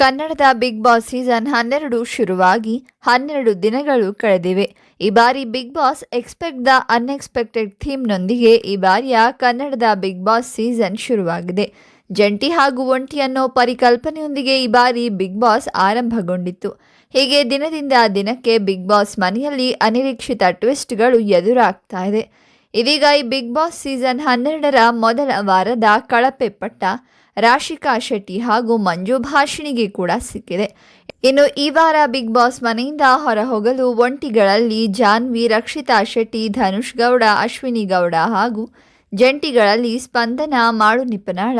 ಕನ್ನಡದ big boss season ಹನ್ನೆರಡು ಶುರುವಾಗಿ ಹನ್ನೆರಡು ದಿನಗಳು ಕಳೆದಿವೆ. ಈ ಬಾರಿ Bigg Boss expect the unexpected ಥೀಮ್ನೊಂದಿಗೆ ಈ ಬಾರಿಯ ಕನ್ನಡದ ಬಿಗ್ ಬಾಸ್ ಸೀಸನ್ ಶುರುವಾಗಿದೆ. ಜಂಟಿ ಹಾಗೂ ಒಂಟಿ ಅನ್ನೋ ಪರಿಕಲ್ಪನೆಯೊಂದಿಗೆ ಈ ಬಾರಿ ಬಿಗ್ ಬಾಸ್ ಆರಂಭಗೊಂಡಿತ್ತು. ಹೀಗೆ ದಿನದಿಂದ ದಿನಕ್ಕೆ ಬಿಗ್ ಬಾಸ್ ಮನೆಯಲ್ಲಿ ಅನಿರೀಕ್ಷಿತ ಟ್ವಿಸ್ಟ್ಗಳು ಎದುರಾಗ್ತಾ ಇದೆ. ಇದೀಗ ಈ ಬಿಗ್ ಬಾಸ್ ಸೀಸನ್ ಹನ್ನೆರಡರ ಮೊದಲ ವಾರದ ಕಳಪೆ ಪಟ್ಟ ರಾಶಿಕಾ ಶೆಟ್ಟಿ ಹಾಗೂ ಮಂಜು ಭಾಷಿಣಿಗೆ ಕೂಡ ಸಿಕ್ಕಿದೆ. ಇನ್ನು ಈ ವಾರ ಬಿಗ್ ಬಾಸ್ ಮನೆಯಿಂದ ಹೊರ ಹೋಗಲು ಒಂಟಿಗಳಲ್ಲಿ ಜಾನ್ವಿ, ರಕ್ಷಿತಾ ಶೆಟ್ಟಿ, ಧನುಷ್ ಗೌಡ, ಅಶ್ವಿನಿ ಗೌಡ ಹಾಗೂ ಜಂಟಿಗಳಲ್ಲಿ ಸ್ಪಂದನ ಮಾಡು ನಿಪನಾಳ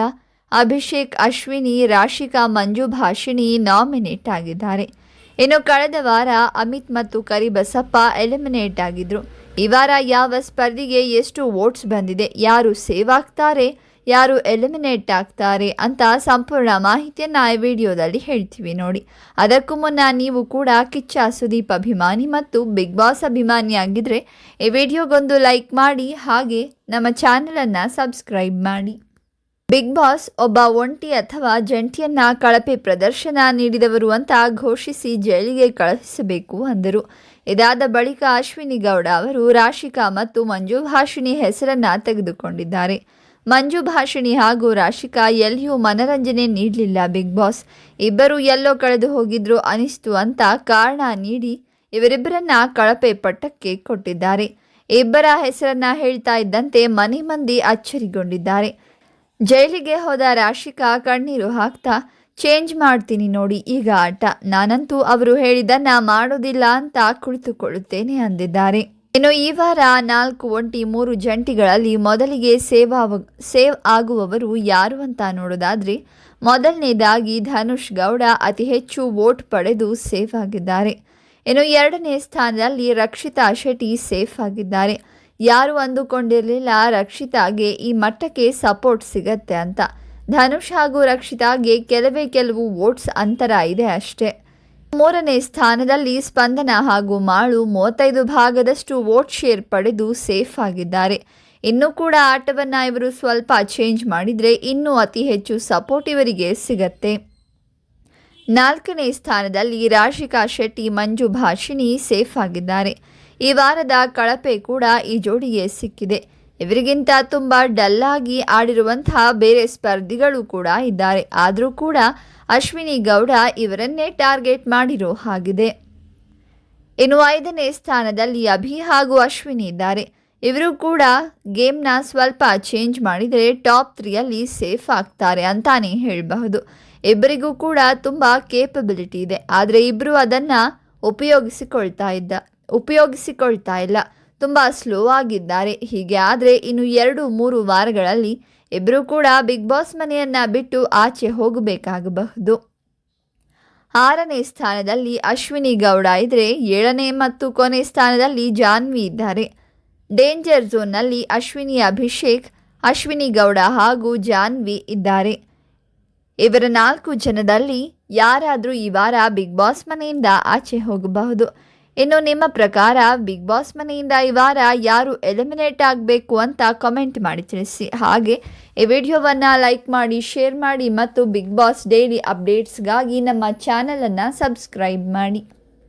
ಅಭಿಷೇಕ್, ಅಶ್ವಿನಿ, ರಾಶಿಕಾ, ಮಂಜು ಭಾಷಿಣಿ ನಾಮಿನೇಟ್ ಆಗಿದ್ದಾರೆ. ಇನ್ನು ಕಳೆದ ವಾರ ಅಮಿತ್ ಮತ್ತು ಕರಿಬಸಪ್ಪ ಎಲಿಮಿನೇಟ್ ಆಗಿದ್ರು. ಈ ವಾರ ಯಾವ ಸ್ಪರ್ಧಿಗೆ ಎಷ್ಟು ವೋಟ್ಸ್ ಬಂದಿದೆ, ಯಾರು ಸೇವ್ ಆಗ್ತಾರೆ ಯಾರು ಎಲಿಮಿನೇಟ್ ಆಗ್ತಾರೆ ಅಂತ ಸಂಪೂರ್ಣ ಮಾಹಿತಿಯನ್ನು ಈ ವಿಡಿಯೋದಲ್ಲಿ ಹೇಳ್ತೀವಿ ನೋಡಿ. ಅದಕ್ಕೂ ಮುನ್ನ ನೀವು ಕೂಡ ಕಿಚ್ಚ ಸುದೀಪ್ ಅಭಿಮಾನಿ ಮತ್ತು ಬಿಗ್ ಬಾಸ್ ಅಭಿಮಾನಿ ಆಗಿದ್ರೆ ಈ ವಿಡಿಯೋಗೊಂದು ಲೈಕ್ ಮಾಡಿ, ಹಾಗೆ ನಮ್ಮ ಚಾನಲನ್ನು ಸಬ್ಸ್ಕ್ರೈಬ್ ಮಾಡಿ. ಬಿಗ್ ಬಾಸ್ ಒಬ್ಬ ಒಂಟಿ ಅಥವಾ ಜಂಟಿಯನ್ನ ಕಳಪೆ ಪ್ರದರ್ಶನ ನೀಡಿದವರು ಅಂತ ಘೋಷಿಸಿ ಜೈಲಿಗೆ ಕಳುಹಿಸಬೇಕು ಅಂದರು. ಇದಾದ ಬಳಿಕ ಅಶ್ವಿನಿ ಗೌಡ ಅವರು ರಾಶಿಕಾ ಮತ್ತು ಮಂಜು ಭಾಷಿಣಿ ಹೆಸರನ್ನ ತೆಗೆದುಕೊಂಡಿದ್ದಾರೆ. ಮಂಜು ಭಾಷಿಣಿ ಹಾಗೂ ರಾಶಿಕಾ ಎಲ್ಲಿಯೂ ಮನರಂಜನೆ ನೀಡಲಿಲ್ಲ ಬಿಗ್ ಬಾಸ್. ಇಬ್ಬರು ಎಲ್ಲೋ ಕಳೆದು ಹೋಗಿದ್ರು ಅನಿಸ್ತು ಅಂತ ಕಾರಣ ನೀಡಿ ಇವರಿಬ್ಬರನ್ನ ಕಳಪೆ ಪಟ್ಟಕ್ಕೆ ಕೊಟ್ಟಿದ್ದಾರೆ. ಇಬ್ಬರ ಹೆಸರನ್ನ ಹೇಳ್ತಾ ಇದ್ದಂತೆ ಮನೆ ಮಂದಿ ಅಚ್ಚರಿಗೊಂಡಿದ್ದಾರೆ. ಜೈಲಿಗೆ ಹೋದ ರಾಶಿಕಾ ಕಣ್ಣೀರು ಹಾಕ್ತಾ, ಚೇಂಜ್ ಮಾಡ್ತೀನಿ ನೋಡಿ, ಈಗ ಆಟ. ನಾನಂತೂ ಅವರು ಹೇಳಿದ್ದನ್ನ ಮಾಡೋದಿಲ್ಲ ಅಂತ ಕುಳಿತುಕೊಳ್ಳುತ್ತೇನೆ ಅಂದಿದ್ದಾರೆ. ಇನ್ನು ಈ ವಾರ ನಾಲ್ಕು ಒಂಟಿ ಮೂರು ಜಂಟಿಗಳಲ್ಲಿ ಮೊದಲಿಗೆ ಸೇವ್ ಸೇವ್ ಆಗುವವರು ಯಾರು ಅಂತ ನೋಡೋದಾದ್ರೆ, ಮೊದಲನೇದಾಗಿ ಧನುಷ್ ಗೌಡ ಅತಿ ಹೆಚ್ಚು ವೋಟ್ ಪಡೆದು ಸೇಫ್ ಆಗಿದ್ದಾರೆ. ಇನ್ನು ಎರಡನೇ ಸ್ಥಾನದಲ್ಲಿ ರಕ್ಷಿತಾ ಶೆಟ್ಟಿ ಸೇಫ್ ಆಗಿದ್ದಾರೆ. ಯಾರು ಅಂದುಕೊಂಡಿರಲಿಲ್ಲ ರಕ್ಷಿತಾಗೆ ಈ ಮಟ್ಟಕ್ಕೆ ಸಪೋರ್ಟ್ ಸಿಗತ್ತೆ ಅಂತ. ಧನುಷ್ ಹಾಗೂ ರಕ್ಷಿತಾಗೆ ಕೆಲವೇ ಕೆಲವು ವೋಟ್ಸ್ ಅಂತರ ಇದೆ ಅಷ್ಟೇ. ಮೂರನೇ ಸ್ಥಾನದಲ್ಲಿ ಸ್ಪಂದನ ಹಾಗೂ ಮಾಳು ಮೂವತ್ತೈದು ಭಾಗದಷ್ಟು ವೋಟ್ ಶೇರ್ ಪಡೆದು ಸೇಫ್ ಆಗಿದ್ದಾರೆ. ಇನ್ನೂ ಕೂಡ ಆಟವನ್ನು ಇವರು ಸ್ವಲ್ಪ ಚೇಂಜ್ ಮಾಡಿದರೆ ಇನ್ನೂ ಅತಿ ಹೆಚ್ಚು ಸಪೋರ್ಟ್ ಇವರಿಗೆ ಸಿಗತ್ತೆ. ನಾಲ್ಕನೇ ಸ್ಥಾನದಲ್ಲಿ ರಾಶಿಕಾ ಶೆಟ್ಟಿ, ಮಂಜು ಭಾಷಿಣಿ ಸೇಫ್ ಆಗಿದ್ದಾರೆ. ಈ ವಾರದ ಕಳಪೆ ಕೂಡ ಈ ಜೋಡಿಗೆ ಸಿಕ್ಕಿದೆ. ಇವರಿಗಿಂತ ತುಂಬ ಡಲ್ಲಾಗಿ ಆಡಿರುವಂತಹ ಬೇರೆ ಸ್ಪರ್ಧಿಗಳು ಕೂಡ ಇದ್ದಾರೆ. ಆದರೂ ಕೂಡ ಅಶ್ವಿನಿ ಗೌಡ ಇವರನ್ನೇ ಟಾರ್ಗೆಟ್ ಮಾಡಿರೋ ಹಾಗಿದೆ. ಇನ್ನು ಐದನೇ ಸ್ಥಾನದಲ್ಲಿ ಅಭಿ ಹಾಗೂ ಅಶ್ವಿನಿ ಇದ್ದಾರೆ. ಇವರು ಕೂಡ ಗೇಮ್ನ ಸ್ವಲ್ಪ ಚೇಂಜ್ ಮಾಡಿದರೆ ಟಾಪ್ ತ್ರೀಯಲ್ಲಿ ಸೇಫ್ ಆಗ್ತಾರೆ ಅಂತಾನೆ ಹೇಳಬಹುದು. ಇಬ್ಬರಿಗೂ ಕೂಡ ತುಂಬ ಕೇಪಬಿಲಿಟಿ ಇದೆ. ಆದರೆ ಇಬ್ಬರು ಅದನ್ನು ಉಪಯೋಗಿಸಿಕೊಳ್ತಾ ಇದ್ದ, ಉಪಯೋಗಿಸಿಕೊಳ್ತಾ ಇಲ್ಲ. ತುಂಬ ಸ್ಲೋ ಆಗಿದ್ದಾರೆ. ಹೀಗೆ ಆದರೆ ಇನ್ನು ಎರಡು ಮೂರು ವಾರಗಳಲ್ಲಿ ಇಬ್ಬರೂ ಕೂಡ ಬಿಗ್ ಬಾಸ್ ಮನೆಯನ್ನು ಬಿಟ್ಟು ಆಚೆ ಹೋಗಬೇಕಾಗಬಹುದು. ಆರನೇ ಸ್ಥಾನದಲ್ಲಿ ಅಶ್ವಿನಿ ಗೌಡ ಇದ್ದರೆ ಏಳನೇ ಮತ್ತು ಕೊನೆ ಸ್ಥಾನದಲ್ಲಿ ಜಾನ್ವಿ ಇದ್ದಾರೆ. ಡೇಂಜರ್ ಝೋನ್ನಲ್ಲಿ ಅಶ್ವಿನಿ, ಅಭಿಷೇಕ್, ಅಶ್ವಿನಿ ಗೌಡ ಹಾಗೂ ಜಾನ್ವಿ ಇದ್ದಾರೆ. ಇವರ ನಾಲ್ಕು ಜನದಲ್ಲಿ ಯಾರಾದರೂ ಈ ವಾರ ಬಿಗ್ ಬಾಸ್ ಮನೆಯಿಂದ ಆಚೆ ಹೋಗಬಹುದು. ಇನ್ನು ನಿಮ್ಮ ಪ್ರಕಾರ ಬಿಗ್ ಬಾಸ್ ಮನೆಯಿಂದ ಈ ವಾರ ಯಾರು ಎಲಿಮಿನೇಟ್ ಆಗಬೇಕು ಅಂತ ಕಮೆಂಟ್ ಮಾಡಿ ತಿಳಿಸಿ. ಹಾಗೆ ಈ ವಿಡಿಯೋವನ್ನು ಲೈಕ್ ಮಾಡಿ ಶೇರ್ ಮಾಡಿ ಮತ್ತು ಬಿಗ್ ಬಾಸ್ ಡೈಲಿ ಅಪ್ಡೇಟ್ಸ್ಗಾಗಿ ನಮ್ಮ ಚಾನಲನ್ನು ಸಬ್ಸ್ಕ್ರೈಬ್ ಮಾಡಿ.